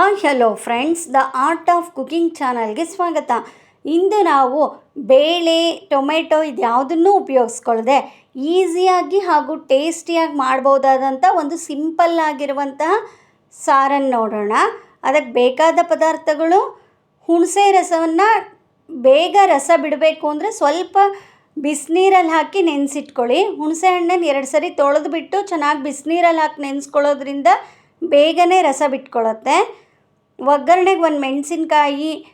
Hi, hello friends. The art of cooking ಚಾನಲ್ಗೆ ಸ್ವಾಗತ. ಇಂದು ನಾವು ಬೇಳೆ, ಟೊಮೆಟೊ ಇದು ಯಾವುದನ್ನೂ ಉಪಯೋಗಿಸ್ಕೊಳ್ಳದೆ ಈಸಿಯಾಗಿ ಹಾಗೂ ಟೇಸ್ಟಿಯಾಗಿ ಮಾಡ್ಬೋದಾದಂಥ ಒಂದು ಸಿಂಪಲ್ ಆಗಿರುವಂತಹ ಸಾರನ್ನು ನೋಡೋಣ. ಅದಕ್ಕೆ ಬೇಕಾದ ಪದಾರ್ಥಗಳು, ಹುಣಸೆ ರಸವನ್ನು ಬೇಗ ರಸ ಬಿಡಬೇಕು ಅಂದರೆ ಸ್ವಲ್ಪ ಬಿಸಿನೀರಲ್ಲಿ ಹಾಕಿ ನೆನೆಸಿಟ್ಕೊಳ್ಳಿ. ಹುಣಸೆ ಹಣ್ಣನ್ನು ಎರಡು ಸರಿ ತೊಳೆದು ಬಿಟ್ಟು ಚೆನ್ನಾಗಿ ಬಿಸಿನೀರಲ್ಲಿ ಹಾಕಿ ನೆನೆಸ್ಕೊಳ್ಳೋದ್ರಿಂದ ಬೇಗನೆ ರಸ ಬಿಟ್ಕೊಳ್ಳುತ್ತೆ ಒಗ್ಗರಣೆಗೆ ಒಂದು ಮೆಣಸಿನ್ಕಾಯಿ,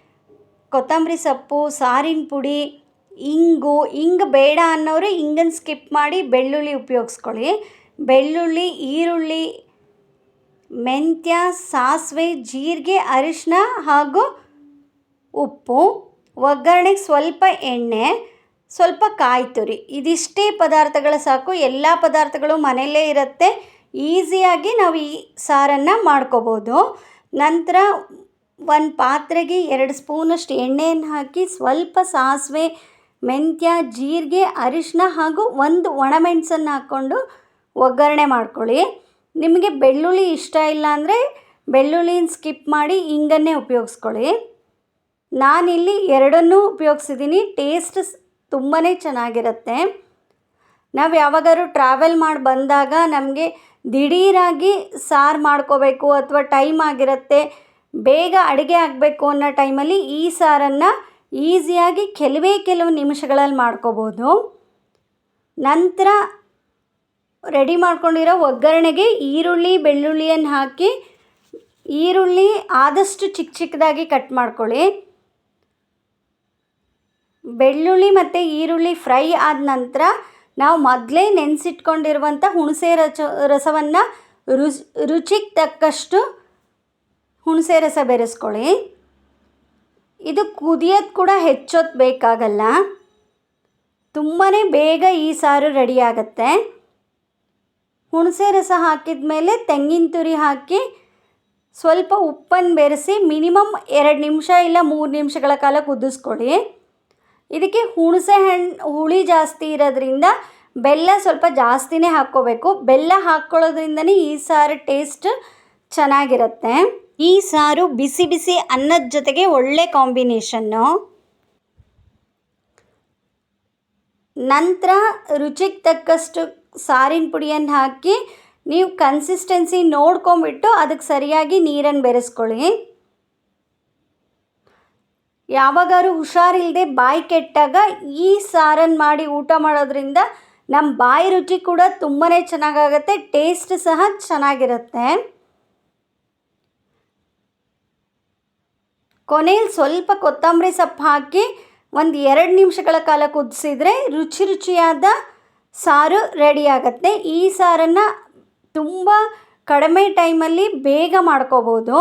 ಕೊತ್ತಂಬರಿ ಸೊಪ್ಪು, ಸಾರಿನ ಪುಡಿ, ಇಂಗು ಇಂಗು ಬೇಡ ಅನ್ನೋರು ಇಂಗನ್ನು ಸ್ಕಿಪ್ ಮಾಡಿ ಬೆಳ್ಳುಳ್ಳಿ ಉಪಯೋಗಿಸ್ಕೊಳ್ಳಿ. ಬೆಳ್ಳುಳ್ಳಿ, ಈರುಳ್ಳಿ, ಮೆಂತ್ಯ, ಸಾಸಿವೆ, ಜೀರಿಗೆ ಅರಿಶಿನ ಹಾಗೂ ಉಪ್ಪು. ಒಗ್ಗರಣೆಗೆ ಸ್ವಲ್ಪ ಎಣ್ಣೆ, ಸ್ವಲ್ಪ ಕಾಯಿ ತುರಿ. ಇದಿಷ್ಟೇ ಪದಾರ್ಥಗಳು ಸಾಕು. ಎಲ್ಲ ಪದಾರ್ಥಗಳು ಮನೆಯಲ್ಲೇ ಇರುತ್ತೆ. ಈಸಿಯಾಗಿ ನಾವು ಈ ಸಾರನ್ನು ಮಾಡ್ಕೋಬೋದು. ನಂತರ ಒಂದು ಪಾತ್ರೆಗೆ ಎರಡು ಸ್ಪೂನಷ್ಟು ಎಣ್ಣೆಯನ್ನು ಹಾಕಿ ಸ್ವಲ್ಪ ಸಾಸಿವೆ, ಮೆಂತ್ಯ, ಜೀರಿಗೆ ಅರಿಶಿನ ಹಾಗೂ ಒಂದು ಒಣಮೆಣಸನ್ನು ಹಾಕ್ಕೊಂಡು ಒಗ್ಗರಣೆ ಮಾಡ್ಕೊಳ್ಳಿ. ನಿಮಗೆ ಬೆಳ್ಳುಳ್ಳಿ ಇಷ್ಟ ಇಲ್ಲ ಅಂದರೆ ಬೆಳ್ಳುಳ್ಳಿನ ಸ್ಕಿಪ್ ಮಾಡಿ ಹಿಂಗನ್ನೇ ಉಪಯೋಗಿಸ್ಕೊಳ್ಳಿ. ನಾನಿಲ್ಲಿ ಎರಡನ್ನೂ ಉಪಯೋಗಿಸಿದ್ದೀನಿ. ಟೇಸ್ಟ್ ತುಂಬಾ ಚೆನ್ನಾಗಿರುತ್ತೆ. ನಾವು ಯಾವಾಗಾದ್ರು ಟ್ರಾವೆಲ್ ಮಾಡಿ ಬಂದಾಗ ನಮಗೆ ದಿಢೀರಾಗಿ ಸಾರು ಮಾಡ್ಕೋಬೇಕು ಅಥವಾ ಟೈಮ್ ಆಗಿರುತ್ತೆ, ಬೇಗ ಅಡುಗೆ ಆಗಬೇಕು ಅನ್ನೋ ಟೈಮಲ್ಲಿ ಈ ಸಾರನ್ನು ಈಸಿಯಾಗಿ ಕೆಲವೇ ಕೆಲವು ನಿಮಿಷಗಳಲ್ಲಿ ಮಾಡ್ಕೋಬೋದು. ನಂತರ ರೆಡಿ ಮಾಡ್ಕೊಂಡಿರೋ ಒಗ್ಗರಣೆಗೆ ಈರುಳ್ಳಿ ಬೆಳ್ಳುಳ್ಳಿಯನ್ನು ಹಾಕಿ, ಈರುಳ್ಳಿ ಆದಷ್ಟು ಚಿಕ್ಕ ಚಿಕ್ಕದಾಗಿ ಕಟ್ ಮಾಡ್ಕೊಳ್ಳಿ. ಬೆಳ್ಳುಳ್ಳಿ ಮತ್ತು ಈರುಳ್ಳಿ ಫ್ರೈ ಆದ ನಂತರ ನಾವು ಮೊದಲೇ ನೆನೆಸಿಟ್ಕೊಂಡಿರುವಂಥ ಹುಣಸೆ ರಚ, ರಸವನ್ನು ರುಚಿ, ರುಚಿಗೆ ತಕ್ಕಷ್ಟು ಹುಣಸೆ ರಸ ಬೆರೆಸ್ಕೊಳ್ಳಿ. ಇದು ಕುದಿಯೋದು ಕೂಡ ಹೆಚ್ಚೊತ್ತು ಬೇಕಾಗಲ್ಲ. ತುಂಬಾ ಬೇಗ ಈ ಸಾರು ರೆಡಿ ಆಗುತ್ತೆ. ಹುಣಸೆ ರಸ ಹಾಕಿದ ಮೇಲೆ ತೆಂಗಿನ ತುರಿ ಹಾಕಿ ಸ್ವಲ್ಪ ಉಪ್ಪನ್ನು ಬೆರೆಸಿ ಮಿನಿಮಮ್ ಎರಡು ನಿಮಿಷ ಇಲ್ಲ ಮೂರು ನಿಮಿಷಗಳ ಕಾಲ ಕುದಿಸ್ಕೊಳ್ಳಿ. ಇದಕ್ಕೆ ಹುಣಸೆ ಹಣ್ಣು ಹುಳಿ ಜಾಸ್ತಿ ಇರೋದ್ರಿಂದ ಬೆಲ್ಲ ಸ್ವಲ್ಪ ಜಾಸ್ತಿನೇ ಹಾಕ್ಕೋಬೇಕು. ಬೆಲ್ಲ ಹಾಕ್ಕೊಳ್ಳೋದ್ರಿಂದನೇ ಈ ಸಾರು ಟೇಸ್ಟ್ ಚೆನ್ನಾಗಿರುತ್ತೆ. ಈ ಸಾರು ಬಿಸಿ ಬಿಸಿ ಅನ್ನದ ಜೊತೆಗೆ ಒಳ್ಳೆ ಕಾಂಬಿನೇಷನ್ನು. ನಂತರ ರುಚಿಗೆ ತಕ್ಕಷ್ಟು ಸಾರಿನ ಪುಡಿಯನ್ನು ಹಾಕಿ ನೀವು ಕನ್ಸಿಸ್ಟೆನ್ಸಿ ನೋಡ್ಕೊಂಬಿಟ್ಟು ಅದಕ್ಕೆ ಸರಿಯಾಗಿ ನೀರನ್ನು ಬೆರೆಸ್ಕೊಳ್ಳಿ. ಯಾವಾಗಾರು ಹುಷಾರಿಲ್ಲದೆ ಬಾಯಿ ಕೆಟ್ಟಾಗ ಈ ಸಾರನ್ನು ಮಾಡಿ ಊಟ ಮಾಡೋದ್ರಿಂದ ನಮ್ಮ ಬಾಯಿ ರುಚಿ ಕೂಡ ತುಂಬಾ ಚೆನ್ನಾಗಾಗತ್ತೆ, ಟೇಸ್ಟ್ ಸಹ ಚೆನ್ನಾಗಿರುತ್ತೆ. ಕೊನೆಯಲ್ಲಿ ಸ್ವಲ್ಪ ಕೊತ್ತಂಬರಿ ಸೊಪ್ಪು ಹಾಕಿ ಒಂದು ಎರಡು ನಿಮಿಷಗಳ ಕಾಲ ಕುದಿಸಿದ್ರೆ ರುಚಿ ರುಚಿಯಾದ ಸಾರು ರೆಡಿ ಆಗುತ್ತೆ. ಈ ಸಾರನ್ನು ತುಂಬ ಕಡಿಮೆ ಟೈಮಲ್ಲಿ ಬೇಗ ಮಾಡ್ಕೋಬೋದು.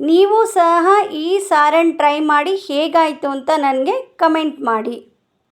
ನೀವು ಸಹ ಈ ಸಾರನ್ನು ಟ್ರೈ ಮಾಡಿ ಹೇಗಾಯಿತು ಅಂತ ನನಗೆ ಕಮೆಂಟ್ ಮಾಡಿ.